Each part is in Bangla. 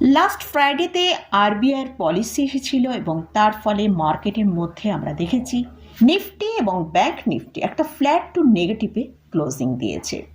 লাস্ট ফ্রাইডেতে আরবিআইয়ের পলিসি এসেছিল এবং তার ফলে মার্কেটের মধ্যে আমরা দেখেছি নিফটি এবং ব্যাংক নিফটি একটা ফ্ল্যাট টু নেগেটিভে ক্লোজিং দিয়েছে।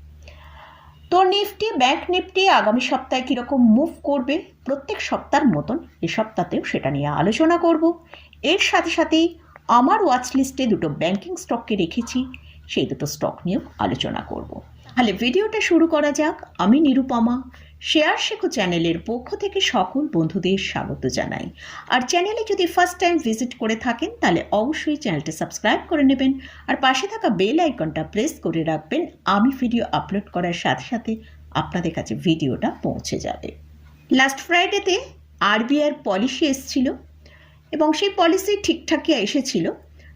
তো নিফটি, ব্যাংক নিফটি আগামী সপ্তাহে কীরকম মুভ করবে? প্রত্যেক সপ্তাহের মতন এ সপ্তাহতেও সেটা নিয়ে আলোচনা করব। এর সাথে সাথেই আমার ওয়াচ লিস্টে দুটো ব্যাংকিং স্টককে রেখেছি, সেই দুটো স্টক নিয়েও আলোচনা করব। তাহলে ভিডিওটা শুরু করা যাক। আমি নিরুপমা। শেয়ার শেখো চ্যানেলের পক্ষ থেকে সকল বন্ধুদের স্বাগত জানাই। আর চ্যানেলে যদি ফার্স্ট টাইম ভিজিট করে থাকেন, তাহলে অবশ্যই চ্যানেলটা সাবস্ক্রাইব করে নেবেন। আর পাশে থাকা বেল আইকনটা প্রেস করে রাখবেন। আমি ভিডিও আপলোড করার সাথে সাথে আপনাদের কাছে ভিডিওটা পৌঁছে যাবে। লাস্ট ফ্রাইডেতে আরবিআইয়ের পলিসি এসেছিল এবং সেই পলিসি ঠিকঠাকই এসেছিল।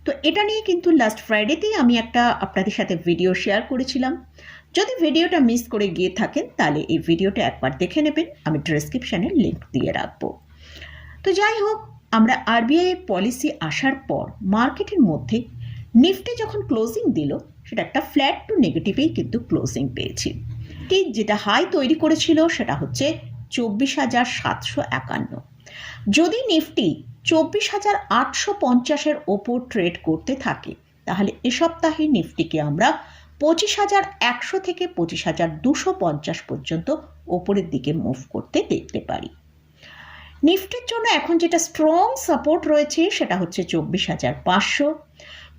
তো এটা নিয়ে কিন্তু লাস্ট ফ্রাইডেতেই আমি একটা আপনাদের সাথে ভিডিও শেয়ার করেছিলাম। যদি ভিডিওটা মিস করে গিয়ে থাকেন, তাহলে এই ভিডিওটা একবার দেখে নেবেন। আমি ডেসক্রিপশানে লিঙ্ক দিয়ে রাখব। তো যাই হোক, আমরা আরবিআই পলিসি আসার পর মার্কেটের মধ্যে নিফটি যখন ক্লোজিং দিল, সেটা একটা ফ্ল্যাট টু নেগেটিভেই কিন্তু ক্লোজিং পেয়েছি। ঠিক যেটা হাই তৈরি করেছিল, সেটা হচ্ছে চব্বিশ হাজার সাতশো একান্ন। যদি নিফটি চব্বিশ হাজার আটশো পঞ্চাশের ওপর ট্রেড করতে থাকে, তাহলে এ সপ্তাহে নিফটিকে আমরা পঁচিশ হাজার একশো থেকে পঁচিশ হাজার দুশো পঞ্চাশ পর্যন্ত ওপরের দিকে মুভ করতে দেখতে পারি। নিফটির জন্য এখন যেটা স্ট্রং সাপোর্ট রয়েছে সেটা হচ্ছে চব্বিশ হাজার পাঁচশো।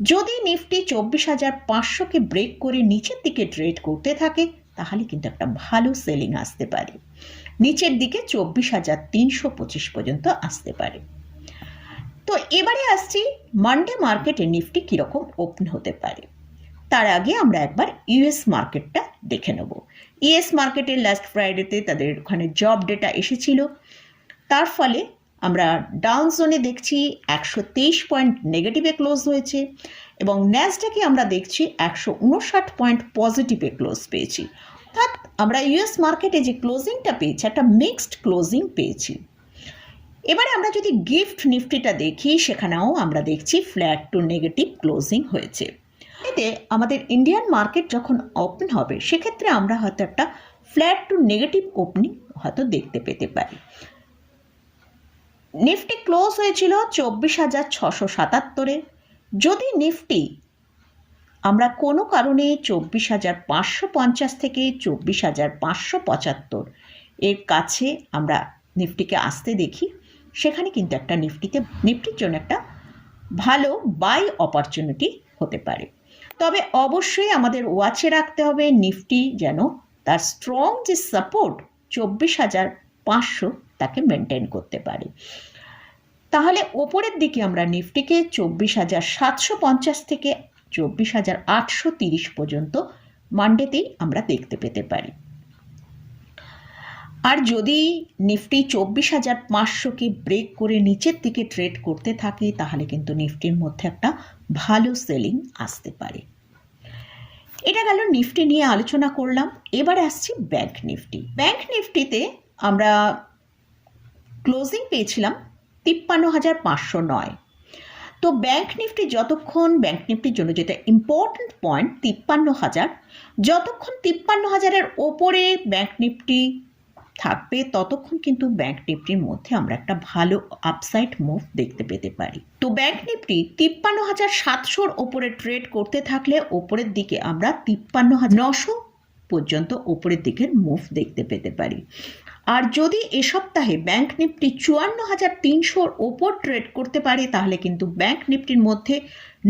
যদি নিফটি চব্বিশ হাজার পাঁচশোকে ব্রেক করে নিচের দিকে ট্রেড করতে থাকে, তাহলে কিন্তু একটা ভালো সেলিং আসতে পারে। নিচের দিকে চব্বিশ হাজার তিনশো পঁচিশ পর্যন্ত আসতে পারে। তো এবারে আসছি মানডে মার্কেটে নিফটি কীরকম ওপেন হতে পারে। তার আগে আমরা একবার ইউএস মার্কেটটা দেখে নেব। ইউএস মার্কেটের লাস্ট ফ্রাইডেতে তাদের ওখানে জব ডেটা এসেছিল। তার ফলে আমরা ডাউন জোনে দেখছি একশো তেইশ পয়েন্ট নেগেটিভে ক্লোজ হয়েছে এবং ন্যাসডাকে আমরা দেখছি একশো উনষাট পয়েন্ট পজিটিভে ক্লোজ পেয়েছি। অর্থাৎ আমরা ইউএস মার্কেটে যে ক্লোজিংটা পেয়েছি, একটা মিক্সড ক্লোজিং পেয়েছি। এবারে আমরা যদি গিফট নিফটিটা দেখি, সেখানেও আমরা দেখছি ফ্ল্যাট টু নেগেটিভ ক্লোজিং হয়েছে। এতে আমাদের ইন্ডিয়ান মার্কেট যখন ওপেন হবে, সেক্ষেত্রে আমরা হয়তো একটা ফ্ল্যাট টু নেগেটিভ ওপেনিং হয়তো দেখতে পেতে পারি। নিফটি ক্লোজ হয়েছিল চব্বিশ হাজার ছশো সাতাত্তরে। যদি নিফটি আমরা কোনো কারণে চব্বিশ হাজার পাঁচশো পঞ্চাশ থেকে চব্বিশ হাজার পাঁচশো পঁচাত্তর এর কাছে আমরা নিফটিকে আসতে দেখি, সেখানে কিন্তু একটা নিফটিতে নিফটির জন্য একটা ভালো বাই অপরচুনিটি হতে পারে। তবে অবশ্যই আমাদের ওয়াচে রাখতে হবে। নিফটি যেন তার স্ট্রং যে সাপোর্ট চব্বিশ হাজার পাঁচশো তাকে মেনটেন করতে পারে। তাহলে ওপরের দিকে আমরা নিফটিকে চব্বিশ হাজার সাতশো পঞ্চাশ থেকে চব্বিশ হাজার আটশো তিরিশ পর্যন্ত মানডেতেই আমরা দেখতে পেতে পারি। আর যদি নিফটি চব্বিশ হাজার পাঁচশোকে ব্রেক করে নিচের দিকে ট্রেড করতে থাকে, তাহলে কিন্তু নিফটির মধ্যে একটা ভালো সেলিং আসতে পারে। এটা গেল নিফটি নিয়ে আলোচনা করলাম। এবারে আসছি ব্যাংক নিফটি। ব্যাংক নিফটিতে আমরা ক্লোজিং পেয়েছিলাম তিপ্পান্ন হাজার পাঁচশো নয়। তো ব্যাংক নিফটি যতক্ষণ, ব্যাংক নিফটির জন্য যেটা ইম্পর্ট্যান্ট পয়েন্ট তিপ্পান্ন হাজার, যতক্ষণ তিপ্পান্ন হাজারের ওপরে ব্যাংক নিফটি থাকবে, ততক্ষণ কিন্তু ব্যাংক নিফটির মধ্যে আমরা একটা ভালো আপসাইড মুভ দেখতে পেতে পারি। তো ব্যাংক নিফটি তিপ্পান্ন হাজার সাতশোর ওপরে ট্রেড করতে থাকলে ওপরের দিকে আমরা তিপ্পান্ন হাজার নশো পর্যন্ত ওপরের দিকের মুভ দেখতে পেতে পারি। আর যদি এ সপ্তাহে ব্যাংক নিফটি চুয়ান্ন হাজার তিনশোর ওপর ট্রেড করতে পারে, তাহলে কিন্তু ব্যাংক নিফটির মধ্যে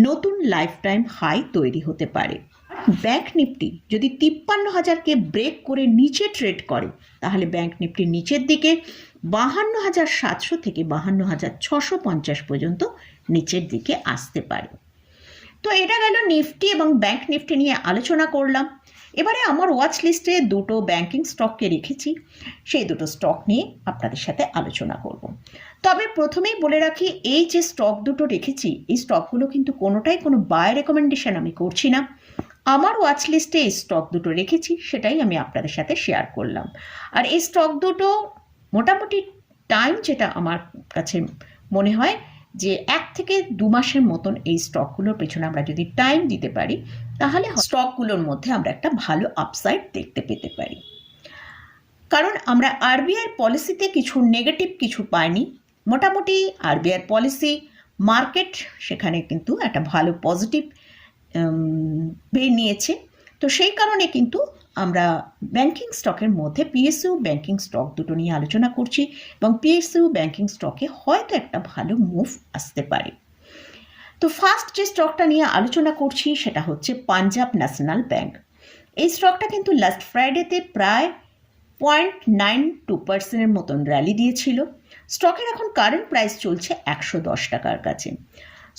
নতুন লাইফ টাইম হাই তৈরি হতে পারে। ব্যাংক নিফটি যদি তিপ্পান্ন হাজারকে ব্রেক করে নিচে ট্রেড করে, তাহলে ব্যাংক নিফটির নিচের দিকে বাহান্ন হাজার সাতশো থেকে বাহান্ন হাজার ছশো পঞ্চাশ পর্যন্ত নিচের দিকে আসতে পারে। তো এটা গেল নিফটি এবং ব্যাংক নিফটি নিয়ে আলোচনা করলাম। এবারে আমার ওয়াচ লিস্টে দুটো ব্যাংকিং স্টককে রেখেছি। সেই দুটো স্টক নিয়ে আপনাদের সাথে আলোচনা করব। তবে প্রথমেই বলে রাখি, এই যে স্টক দুটো রেখেছি, এই স্টকগুলো কিন্তু কোনোটাই কোনো বায় রেকমেন্ডেশন আমি করছি না। আমার ওয়াচ লিস্টে এই স্টক দুটো রেখেছি, সেটাই আমি আপনাদের সাথে শেয়ার করলাম। আর এই স্টক দুটো মোটামুটি টাইম যেটা আমার কাছে মনে হয় যে এক থেকে দু মাসের মতন এই স্টকগুলোর পেছনে আমরা যদি টাইম দিতে পারি, তাহলে স্টকগুলোর মধ্যে আমরা একটা ভালো আপসাইড দেখতে পেতে পারি। কারণ আমরা আরবিআই পলিসিতে কিছু নেগেটিভ কিছু পাইনি। মোটামুটি আরবিআই পলিসি মার্কেট সেখানে কিন্তু একটা ভালো পজিটিভ বে নিয়েছে। তো সেই কারণে কিন্তু আমরা ব্যাংকিং স্টকের মধ্যে পিএসইউ ব্যাংকিং স্টক দুটো নিয়ে আলোচনা করছি এবং পিএসইউ ব্যাংকিং স্টকে হয়তো একটা ভালো মুভ আসতে পারে। তো ফার্স্ট যে স্টকটা নিয়ে আলোচনা করছি সেটা হচ্ছে পাঞ্জাব ন্যাশনাল ব্যাংক এই স্টকটা কিন্তু লাস্ট ফ্রাইডেতে প্রায় পয়েন্ট নাইন টু পার্সেন্টের মতন র্যালি দিয়েছিল। স্টকের এখন কারেন্ট প্রাইস চলছে একশো দশ টাকার কাছে।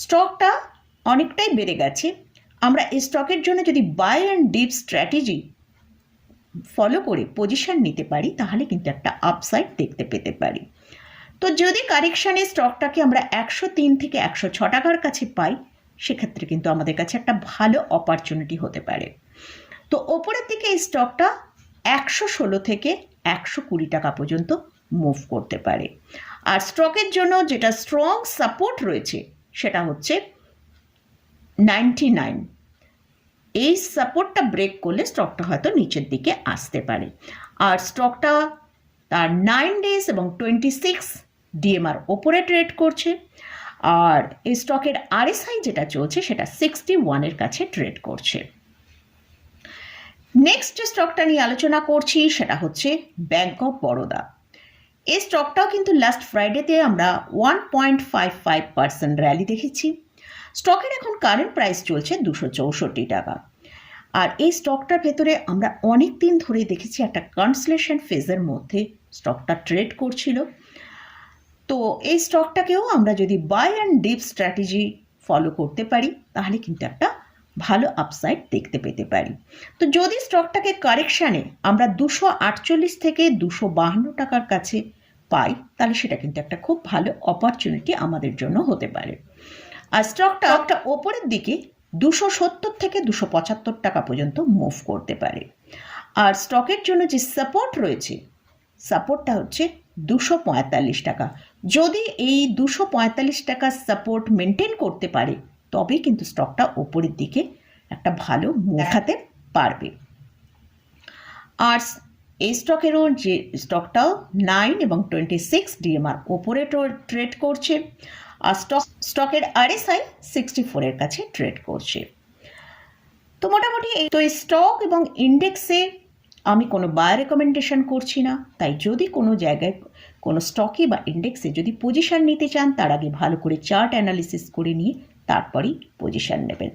স্টকটা অনেকটাই বেড়ে গেছে। আমরা এই স্টকের জন্য যদি buy and dip strategy follow করে পজিশন নিতে পারি, তাহলে কিন্তু একটা আপসাইড দেখতে পেতে পারি। তো যদি কারেকশানে স্টকটাকে আমরা একশো তিন থেকে একশো ছ টাকার কাছে পাই, সেক্ষেত্রে কিন্তু আমাদের কাছে একটা ভালো অপরচুনিটি হতে পারে। তো ওপরের দিকে এই স্টকটা একশো ষোলো থেকে একশো কুড়ি টাকা পর্যন্ত মুভ করতে পারে। আর স্টকের জন্য যেটা স্ট্রং সাপোর্ট রয়েছে, সেটা হচ্ছে নাইনটি নাইন এই সাপোর্টটা ব্রেক করলে স্টকটা হয়তো নিচের দিকে আসতে পারে। আর স্টকটা তার নাইন ডেজ এবং টোয়েন্টি সিক্স ডিএমআর ওপরে ট্রেড করছে। আর এই স্টকের আরএসআই যেটা চলছে, সেটা সিক্সটি ওয়ানের কাছে ট্রেড করছে। নেক্সট যে স্টকটা নিয়ে আলোচনা করছি, সেটা হচ্ছে ব্যাঙ্ক অফ বরোদা এই স্টকটাও কিন্তু লাস্ট ফ্রাইডেতে আমরা one point five five percent rally দেখেছি। স্টকের এখন কারেন্ট প্রাইস চলছে দুশো চৌষট্টি টাকা। আর এই স্টকটার ভেতরে আমরা অনেক দিন ধরে দেখেছি একটা কনসলেশন ফেজের মধ্যে স্টকটা ট্রেড করছিল। তো এই স্টকটাকেও আমরা যদি buy and dip strategy follow করতে পারি, তাহলে কিন্তু একটা ভালো আপসাইড দেখতে পেতে পারি। তো যদি স্টকটাকে কারেকশানে আমরা দুশো আটচল্লিশ থেকে দুশো বাহান্ন টাকার কাছে পাই, তাহলে সেটা কিন্তু একটা খুব ভালো অপরচুনিটি আমাদের জন্য হতে পারে। আর স্টকটা একটা ওপরের দিকে দুশো সত্তর থেকে দুশো পঁচাত্তর টাকা পর্যন্ত মুভ করতে পারে। আর স্টকের জন্য যে সাপোর্ট রয়েছে সাপোর্টটা হচ্ছে দুশো পঁয়তাল্লিশ টাকা। যদি এই দুশো পঁয়তাল্লিশ টাকার সাপোর্ট মেনটেন করতে পারে তবেই কিন্তু স্টকটা ওপরের দিকে একটা ভালো দেখাতে পারবে। আর এই স্টকেরও যে স্টকটাও নাইন এবং টোয়েন্টি সিক্স ডিএমআর ওপরে ট্রেড করছে। আর স্টক স্টকের আরএসআই সিক্সটি ফোরের কাছে ট্রেড করছে। তো মোটামুটি তো এই স্টক এবং ইন্ডেক্সে আমি কোনো বায় রেকমেন্ডেশন করছি না। তাই যদি কোনো জায়গায় কোনো স্টকে বা ইন্ডেক্সে যদি পজিশন নিতে চান, তার আগে ভালো করে চার্ট অ্যানালিসিস করে নিয়ে তারপরেই পজিশন নেবেন।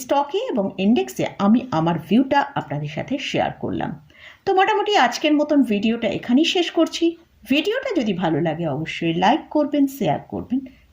স্টকে এবং ইন্ডেক্সে আমি আমার ভিউটা আপনাদের সাথে শেয়ার করলাম। তো মোটামুটি আজকের মতন ভিডিওটা এখানেই শেষ করছি। ভিডিওটা যদি ভালো লাগে, অবশ্যই লাইক করবেন শেয়ার করবেন।